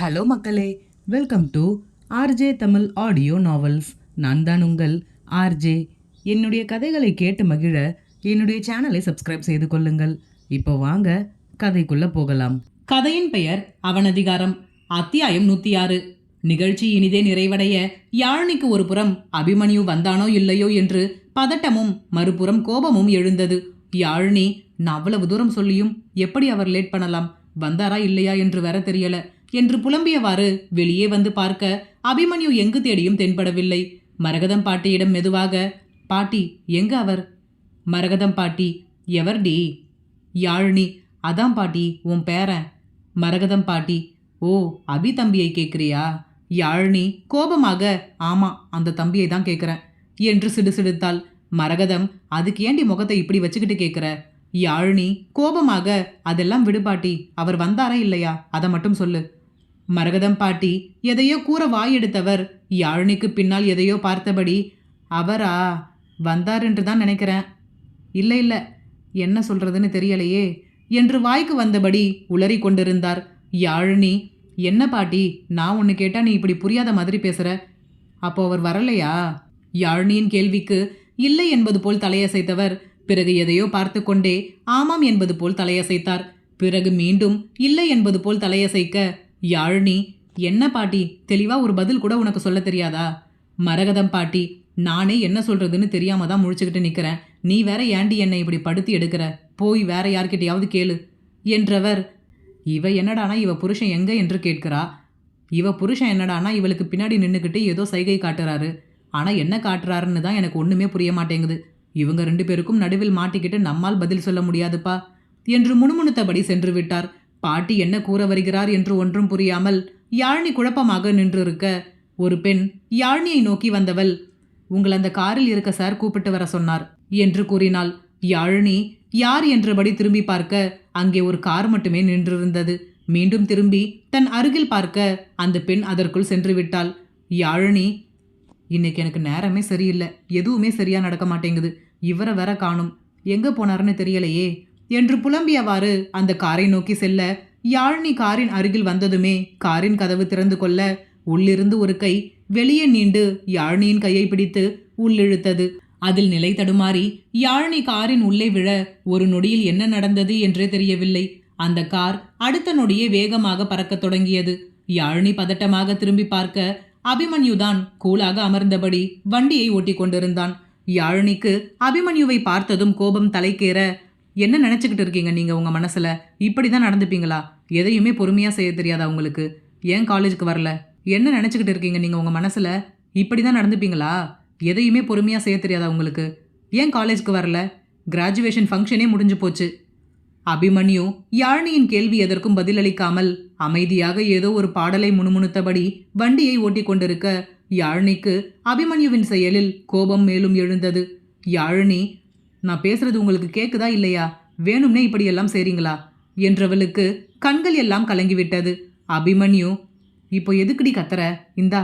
Hello மக்களே welcome to RJ Tamil audio novels. நான் தான் உங்கள் ஆர்ஜே என்னுடைய கதைகளை கேட்டு மகிழ என்னுடைய சேனலை சப்ஸ்கிரைப் செய்து கொள்ளுங்கள். இப்போ வாங்க கதைக்குள்ளே போகலாம். கதையின் பெயர் அவனதிகாரம் அத்தியாயம் நூற்றி ஆறு நிகழ்ச்சி இனிதே நிறைவடைய யாழினிக்கு ஒரு புறம் அபிமன்யு வந்தானோ இல்லையோ என்று பதட்டமும் மறுபுறம் கோபமும் எழுந்தது. யாழினி நான் அவ்வளவு தூரம் சொல்லியும் எப்படி அவர் லேட் பண்ணலாம்? வந்தாரா இல்லையா? என்று வேற தெரியல. என்று புலம்பியவாறு வெளியே வந்து பார்க்க அபிமன்யு எங்கு தேடியும் தென்படவில்லை. மரகதம் பாட்டியிடம் மெதுவாக பாட்டி எங்க அவர்? மரகதம் பாட்டி எவர்டி யாழினி அதான் பாட்டி உன் பேரன். மரகதம் பாட்டி ஓ அபி தம்பியை கேட்குறியா? யாழினி கோபமாக ஆமா அந்த தம்பியை தான் கேட்குறேன் என்று சிடுசிடுத்தாள். மரகதம் அதுக்கு ஏண்டி முகத்தை இப்படி வச்சுக்கிட்டு கேட்குற? யாழினி கோபமாக அதெல்லாம் விடுபாட்டி அவர் வந்தாரா இல்லையா? அதை மட்டும் சொல்லு. மரகதம் பாட்டி எதையோ கூற வாயெடுத்தவர். யாழினிக்கு பின்னால் எதையோ பார்த்தபடி அவரா வந்தார் என்று தான் நினைக்கிறேன். இல்லை இல்லை என்ன சொல்றதுன்னு தெரியலையே என்று வாய்க்கு வந்தபடி உளறி கொண்டிருந்தார். யாழினி என்ன பாட்டி நான் ஒன்று கேட்டால் நீ இப்படி புரியாத மாதிரி பேசுற? அப்போ அவர் வரலையா? யாழினியின் கேள்விக்கு இல்லை என்பது போல் தலையசைத்தவர். பிறகு எதையோ பார்த்து கொண்டே ஆமாம் என்பது போல் தலையசைத்தார். பிறகு மீண்டும் இல்லை என்பது போல் தலையசைக்க யாழினி என்ன பாட்டி? தெளிவாக ஒரு பதில் கூட உனக்கு சொல்ல தெரியாதா? மரகதம் பாட்டி நானே என்ன சொல்கிறதுன்னு தெரியாமல் தான் முழிச்சுக்கிட்டு நிற்கிறேன் நீ வேற ஏண்டி என்னை இப்படி படுத்தி எடுக்கிற? போய் வேற யார்கிட்டையாவது கேளு. என்றவர் இவ என்னடானா இவ புருஷன் எங்க என்று கேட்கிறா. இவ புருஷன் என்னடானா இவளுக்கு பின்னாடி நின்றுக்கிட்டு ஏதோ சைகை காட்டுறாரு. ஆனால் என்ன காட்டுறாருன்னு தான் எனக்கு ஒன்றுமே புரிய மாட்டேங்குது. இவங்க ரெண்டு பேருக்கும் நடுவில் மாட்டிக்கிட்டு நம்மால் பதில் சொல்ல முடியாதுப்பா. என்று முணுமுணுத்தபடி சென்று விட்டார். பாட்டி என்ன கூற வருகிறார் என்று ஒன்றும் புரியாமல் யாழ்னி குழப்பமாக நின்றிருக்க ஒரு பெண் யாழ்னியை நோக்கி வந்தவள் உங்கள் அந்த காரில் இருக்க சார் கூப்பிட்டு வர சொன்னார் என்று கூறினாள். யாழினி யார் என்றபடி திரும்பி பார்க்க அங்கே ஒரு கார் மட்டுமே நின்றிருந்தது. மீண்டும் திரும்பி தன் அருகில் பார்க்க அந்த பெண் அதற்குள் சென்று விட்டாள். யாழினி இன்னைக்கு எனக்கு நேரமே சரியில்லை. எதுவுமே சரியா நடக்க மாட்டேங்குது. இவரை வேற காணும். எங்கே போனாருன்னு தெரியலையே. என்று புலம்பியவாறு அந்த காரை நோக்கி செல்ல யாழினி காரின் அருகில் வந்ததுமே காரின் கதவு திறந்து கொள்ள உள்ளிருந்து ஒரு கை வெளியே நீண்டு யாழினியின் கையை பிடித்து உள்ளிழுத்தது. அதில் நிலை தடுமாறி யாழினி காரின் உள்ளே விழ ஒரு நொடியில் என்ன நடந்தது என்றே தெரியவில்லை. அந்த கார் அடுத்த நொடியே வேகமாக பறக்கத் தொடங்கியது. யாழினி பதட்டமாக திரும்பி பார்க்க அபிமன்யுதான் கூலாக அமர்ந்தபடி வண்டியை ஓட்டிக் கொண்டிருந்தான் யாழினிக்கு அபிமன்யுவை பார்த்ததும் கோபம் தலைக்கேற என்ன நினச்சிக்கிட்டு இருக்கீங்க நீங்கள் உங்கள் மனசில்? இப்படி தான் நடந்துப்பீங்களா? எதையுமே பொறுமையாக செய்ய தெரியாதா உங்களுக்கு? ஏன் காலேஜுக்கு வரல? என்ன நினச்சிக்கிட்டு இருக்கீங்க நீங்கள் உங்கள் மனசில்? இப்படி தான் நடந்துப்பீங்களா? எதையுமே பொறுமையாக செய்ய தெரியாதா உங்களுக்கு? ஏன் காலேஜுக்கு வரல? கிராஜுவேஷன் ஃபங்க்ஷனே முடிஞ்சு போச்சு. அபிமன்யு யாழினியின் கேள்வி எதற்கும் பதிலளிக்காமல் அமைதியாக ஏதோ ஒரு பாடலை முணுமுணுத்தபடி வண்டியை ஓட்டிக் கொண்டிருக்க யாழினிக்கு அபிமன்யுவின் செயலில் கோபம் மேலும் எழுந்தது. யாழினி நான் பேசுறது உங்களுக்கு கேக்குதா இல்லையா? வேணும்னே இப்படியெல்லாம் செய்றீங்களா? என்றவளுக்கு கண்கள் எல்லாம் கலங்கிவிட்டது. அபிமன்யு இப்போ எதுக்குடி கத்துற? இந்தா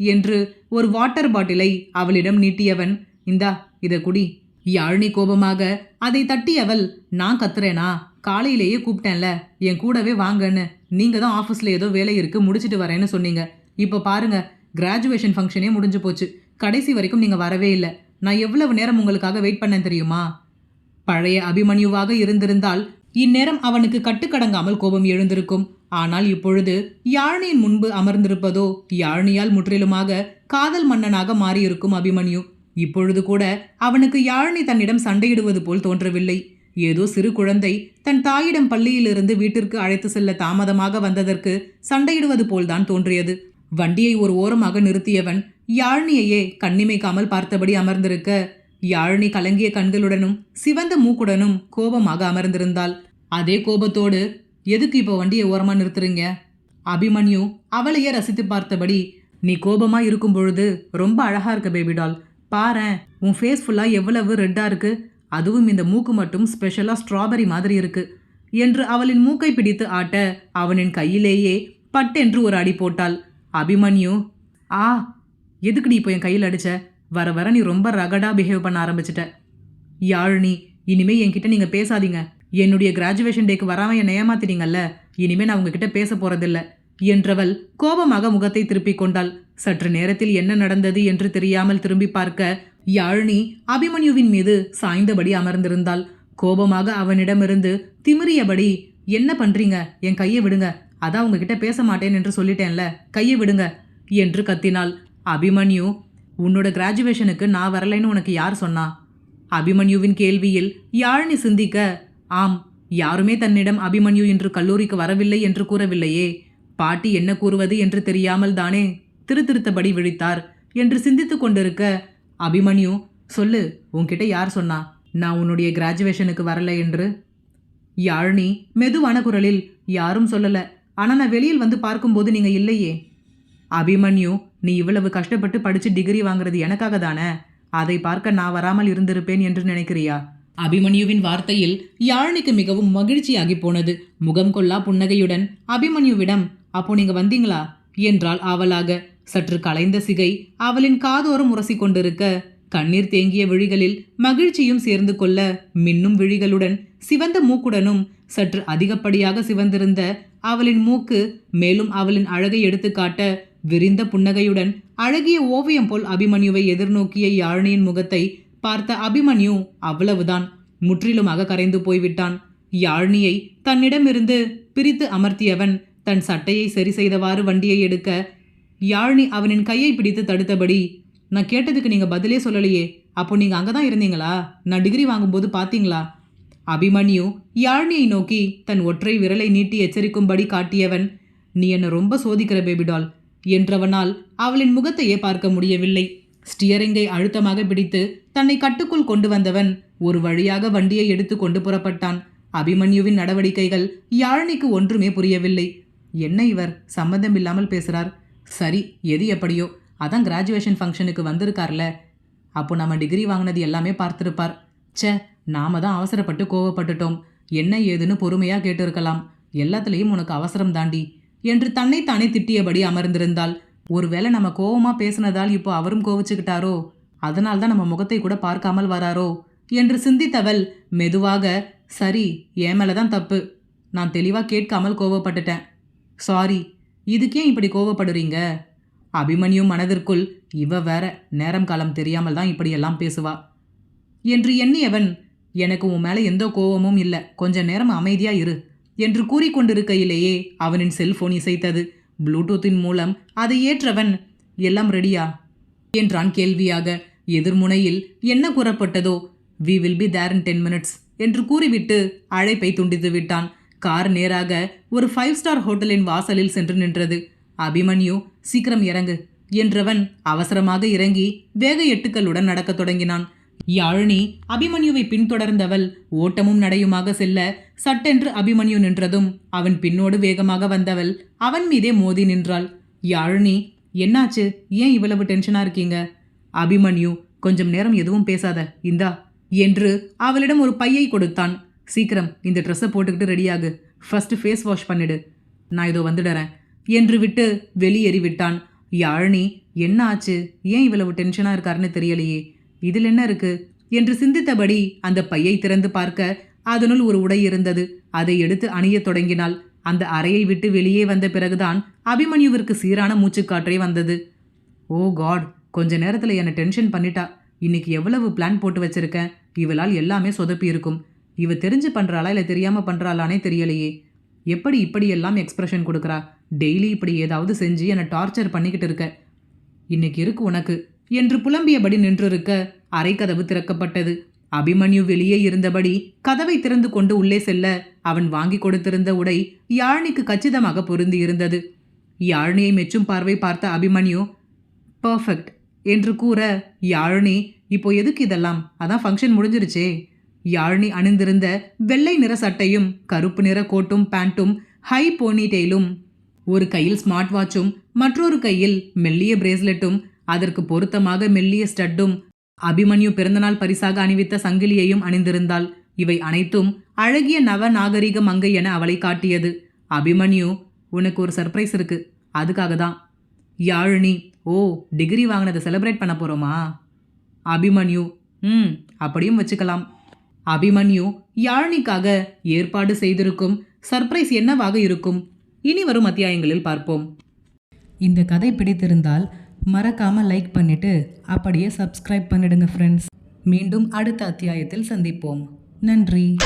என்று ஒரு வாட்டர் பாட்டிலை அவளிடம் நீட்டியவன் இந்தா இதை குடி. யாழினி கோபமாக அதை தட்டியவள் நான் கத்துறேனா? காலையிலேயே கூப்பிட்டேன்ல என் கூடவே வாங்கன்னு. நீங்கள் தான் ஆஃபீஸில் ஏதோ வேலை இருக்கு முடிச்சிட்டு வரேன்னு சொன்னீங்க. இப்போ பாருங்க கிராஜுவேஷன் ஃபங்க்ஷனே முடிஞ்சு போச்சு. கடைசி வரைக்கும் நீங்கள் வரவே இல்லை. நான் எவ்வளவு நேரம் உங்களுக்காக வெயிட் பண்ணேன் தெரியுமா? பழைய அபிமன்யுவாக இருந்திருந்தால் இந்நேரம் அவனுக்கு கட்டுக்கடங்காமல் கோபம் எழுந்திருக்கும். ஆனால் இப்பொழுது யாழ்னியின் முன்பு அமர்ந்திருப்பதோ யாழ்னியால் முற்றிலுமாக காதல் மன்னனாக மாறியிருக்கும் அபிமன்யு. இப்பொழுது கூட அவனுக்கு யாழ்னி தன்னிடம் சண்டையிடுவது போல் தோன்றவில்லை. ஏதோ சிறு குழந்தை தன் தாயிடம் பள்ளியிலிருந்து வீட்டிற்கு அழைத்து செல்ல தாமதமாக வந்ததற்கு சண்டையிடுவது போல்தான் தோன்றியது. வண்டியை ஒரு ஓரமாக நிறுத்தியவன் யாழ்னியையே கண்ணிமைக்காமல் பார்த்தபடி அமர்ந்திருக்க யாழ்னி கலங்கிய கண்களுடனும் சிவந்த மூக்குடனும் கோபமாக அமர்ந்திருந்தாள். அதே கோபத்தோடு எதுக்கு இப்போ வண்டியை ஓரமாக நிறுத்துறீங்க? அபிமன்யு அவளையே ரசித்து பார்த்தபடி நீ கோபமா இருக்கும் பொழுது ரொம்ப அழகா இருக்க பேபி டால் பாரேன் உன் ஃபேஸ் ஃபுல்லாக எவ்வளவு ரெட்டாக இருக்கு. அதுவும் இந்த மூக்கு மட்டும் ஸ்பெஷலாக ஸ்ட்ராபெரி மாதிரி இருக்கு என்று அவளின் மூக்கை பிடித்து ஆட்ட அவனின் கையிலேயே பட்டென்று ஒரு அடி போட்டாள். அபிமன்யு ஆ எதுக்கு நீ இப்போ என் கையில் அடிச்ச? வர வர நீ ரொம்ப ரகடா பிஹேவ் பண்ண ஆரம்பிச்சிட்ட. யாழினி இனிமேல் என்கிட்ட நீங்கள் பேசாதீங்க. என்னுடைய கிராஜுவேஷன் டேக்கு வராமல் என்னை ஏமாத்திட்டீங்கல்ல? இனிமேல் நான் உங்ககிட்ட பேச போகிறதில்ல என்றவள் கோபமாக முகத்தை திருப்பிக் கொண்டாள். சற்று நேரத்தில் என்ன நடந்தது என்று தெரியாமல் திரும்பி பார்க்க யாழினி அபிமன்யுவின் மீது சாய்ந்தபடி அமர்ந்திருந்தாள். கோபமாக அவனிடமிருந்து திமிரியபடி என்ன பண்றீங்க? என் கையை விடுங்க. அதான் உங்ககிட்ட பேச மாட்டேன் என்று சொல்லிட்டேன்ல. கையை விடுங்க என்று கத்தினாள். அபிமன்யு உன்னோட கிராஜுவேஷனுக்கு நான் வரலைன்னு உனக்கு யார் சொன்னா? அபிமன்யுவின் கேள்வியில் யாழ்னி சிந்திக்க ஆம் யாருமே தன்னிடம் அபிமன்யு இன்று கல்லூரிக்கு வரவில்லை என்று கூறவில்லையே. பாட்டி என்ன கூறுவது என்று தெரியாமல் தானே திருத்திருத்தபடி விழித்தார் என்று சிந்தித்து கொண்டிருக்க அபிமன்யு சொல்லு உன்கிட்ட யார் சொன்னா? நான் உன்னுடைய கிராஜுவேஷனுக்கு வரல என்று. யாழ்னி மெதுவான குரலில் யாரும் சொல்லல. ஆனால் நான் வெளியில் வந்து பார்க்கும்போது நீங்கள் இல்லையே. அபிமன்யு நீ இவ்வளவு கஷ்டப்பட்டு படிச்சு டிகிரி வாங்குறது எனக்காக தானே? அதை பார்க்க நான் வராமல் இருந்திருப்பேன் என்று நினைக்கிறியா? அபிமன்யுவின் வார்த்தையில் யாழினிக்கு மிகவும் மகிழ்ச்சியாகி போனது. முகம் கொள்ளா புன்னகையுடன் அபிமன்யுவிடம் அப்போ நீங்க வந்தீங்களா? என்றாள் ஆவலாக. சற்று கலைந்த சிகை அவளின் காதோரம் உரசி கொண்டிருக்க கண்ணீர் தேங்கிய விழிகளில் மகிழ்ச்சியும் சேர்ந்து கொள்ள மின்னும் விழிகளுடன் சிவந்த மூக்குடனும் சற்று அதிகப்படியாக சிவந்திருந்த அவளின் மூக்கு மேலும் அவளின் அழகை எடுத்துக்காட்ட விரிந்த புன்னகையுடன் அழகிய ஓவியம் போல் அபிமன்யுவை எதிர்நோக்கிய யாழினியின் முகத்தை பார்த்த அபிமன்யு அவ்வளவுதான். முற்றிலுமாக கரைந்து போய்விட்டான். யாழினியை தன்னிடமிருந்து பிரித்து அமர்த்தியவன் தன் சட்டையை சரி செய்தவாறு வண்டியை எடுக்க யாழினி அவனின் கையை பிடித்து தடுத்தபடி நான் கேட்டதுக்கு நீங்கள் பதிலே சொல்லலையே. அப்போ அங்கே தான் இருந்தீங்களா? நான் டிகிரி வாங்கும்போது பார்த்தீங்களா அபிமன்யு யாழினியை நோக்கி தன் ஒற்றை விரலை நீட்டி எச்சரிக்கும்படி காட்டியவன் நீ என்னை ரொம்ப சோதிக்கிற பேபிடால் என்றவனால் அவளின் முகத்தையே பார்க்க முடியவில்லை. ஸ்டியரிங்கை அழுத்தமாக பிடித்து தன்னை கட்டுக்குள் கொண்டு வந்தவன் ஒரு வழியாக வண்டியை எடுத்து கொண்டு புறப்பட்டான். அபிமன்யுவின் நடவடிக்கைகள் யாழினிக்கு ஒன்றுமே புரியவில்லை. என்ன இவர்? சம்மந்தம் இல்லாமல் பேசுகிறார் சரி எது எப்படியோ? அதான் கிராஜுவேஷன் ஃபங்க்ஷனுக்கு வந்திருக்கார்ல. அப்போ நம்ம டிகிரி வாங்கினது எல்லாமே பார்த்துருப்பார். ச்சே நாம தான் அவசரப்பட்டு கோவப்பட்டுட்டோம். என்ன ஏதுன்னு பொறுமையாக கேட்டிருக்கலாம். எல்லாத்துலேயும் உனக்கு அவசரம் தாண்டி. என்று தன்னைத்தானே திட்டியபடி அமர்ந்திருந்தாள். ஒருவேளை நம்ம கோவமா பேசினதால் இப்போ அவரும் கோவிச்சுக்கிட்டாரோ? அதனால் தான் நம்ம முகத்தை கூட பார்க்காமல் வராரோ? என்று சிந்தித்தவள் மெதுவாக சரி என் மேலே தான் தப்பு. நான் தெளிவாக கேட்காமல் கோவப்பட்டுட்டேன். சாரி இதுக்கே இப்படி கோவப்படுறீங்க? அபிமன்யும் மனதிற்குள் இவ வேற நேரம் காலம் தெரியாமல் தான் இப்படியெல்லாம் பேசுவா. என்று எண்ணியவன் எனக்கு உன் மேலே எந்த கோவமும் இல்லை. கொஞ்ச நேரம் அமைதியாக இரு. என்று கூறிக்கொண்டிருக்கையிலேயே அவனின் செல்போன் இசைத்தது. ப்ளூடூத்தின் மூலம் அதை ஏற்றவன் எல்லாம் ரெடியா என்றான் கேள்வியாக. எதிர்முனையில் என்ன கூறப்பட்டதோ we will be there in ten minutes என்று கூறிவிட்டு அழைப்பை துண்டித்து விட்டான். கார் நேராக ஒரு ஃபைவ் ஸ்டார் ஹோட்டலின் வாசலில் சென்று நின்றது. அபிமன்யு சீக்கிரம் இறங்கு என்றவன் அவசரமாக இறங்கி வேக எட்டுக்களுடன் நடக்கத் தொடங்கினான். யாழினி அபிமன்யுவை பின்தொடர்ந்தவள் ஓட்டமும் நடையுமாக செல்ல சட்டென்று அபிமன்யு நின்றதும் அவன் பின்னோடு வேகமாக வந்தவள் அவன் மீதே மோதி நின்றாள். யாழினி என்னாச்சு? ஏன் இவ்வளவு டென்ஷனா இருக்கீங்க? அபிமன்யு கொஞ்சம் நேரம் எதுவும் பேசாத இந்தா என்று அவளிடம் ஒரு பையை கொடுத்தான். சீக்கிரம் இந்த ட்ரெஸ்ஸை போட்டுக்கிட்டு ரெடியாகு. ஃபர்ஸ்ட் ஃபேஸ் வாஷ் பண்ணிடு. நான் இதோ வந்துடுறேன் என்று விட்டு வெளியேறி விட்டான் யாழினி என்ன ஆச்சு ஏன் இவ்வளவு டென்ஷனா இருக்காருன்னு தெரியலையே. இதில் என்ன இருக்கு? என்று சிந்தித்தபடி அந்த பையை திறந்து பார்க்க அதனுள் ஒரு உடை இருந்தது. அதை எடுத்து அணியத் தொடங்கினாள். அந்த அறையை விட்டு வெளியே வந்த பிறகுதான் அபிமன்யுவிற்கு சீரான மூச்சுக்காற்றே வந்தது. ஓ காட் கொஞ்ச நேரத்தில் என்னை டென்ஷன் பண்ணிட்டா. இன்னைக்கு எவ்வளவு பிளான் போட்டு வச்சிருக்கேன் இவளால் எல்லாமே சொதப்பி இருக்கும். இவ தெரிஞ்சு பண்ணுறாளா இல்லை தெரியாமல் பண்ணுறாளானே தெரியலையே. எப்படி இப்படியெல்லாம் எக்ஸ்பிரஷன் கொடுக்குறா? டெய்லி இப்படி ஏதாவது செஞ்சு என்னை டார்ச்சர் பண்ணிக்கிட்டு இருக்க. இன்னைக்கு இருக்கு உனக்கு. என்று புலம்பியபடி நின்றிருக்க அரைக்கதவு திறக்கப்பட்டது. அபிமன்யு வெளியே இருந்தபடி கதவை திறந்து கொண்டு உள்ளே செல்ல அவன் வாங்கி கொடுத்திருந்த உடை யாழினிக்கு கச்சிதமாக பொருந்தி இருந்தது யாழினியை மெச்சும் பார்வை பார்த்த அபிமன்யு பர்ஃபெக்ட் என்று கூற யாழினி இப்போ எதுக்கு இதெல்லாம்? அதான் ஃபங்க்ஷன் முடிஞ்சிருச்சே. யாழினி அணிந்திருந்த வெள்ளை நிற சட்டையும் கருப்பு நிற கோட்டும் பேண்ட்டும் ஹை போனி டெய்லும் ஒரு கையில் ஸ்மார்ட் வாட்சும் மற்றொரு கையில் மெல்லிய பிரேஸ்லெட்டும் அதற்கு பொருத்தமாக மெல்லிய ஸ்டட்டும் அபிமன்யு பிறந்தநாள் பரிசாக அணிவித்த சங்கிலியையும் அணிந்திருந்தாள். இவை அனைத்தும் அழகிய நவ நாகரிக மங்கை என அவளை காட்டியது. அபிமன்யு உனக்கு ஒரு சர்ப்ரைஸ் இருக்கு. அதுக்காக தான். யாழினி ஓ டிகிரி வாங்கினதை செலிப்ரேட் பண்ண போகிறோமா அபிமன்யு ம் அப்படியும் வச்சுக்கலாம். அபிமன்யு யாழினிக்காக ஏற்பாடு செய்திருக்கும் சர்ப்ரைஸ் என்னவாக இருக்கும்? இனி வரும் அத்தியாயங்களில் பார்ப்போம். இந்த கதை பிடித்திருந்தால் மறக்காமல் லைக் பண்ணிட்டு அப்படியே சப்ஸ்கிரைப் பண்ணிடுங்க ஃப்ரெண்ட்ஸ் மீண்டும் அடுத்த அத்தியாயத்தில் சந்திப்போம். நன்றி.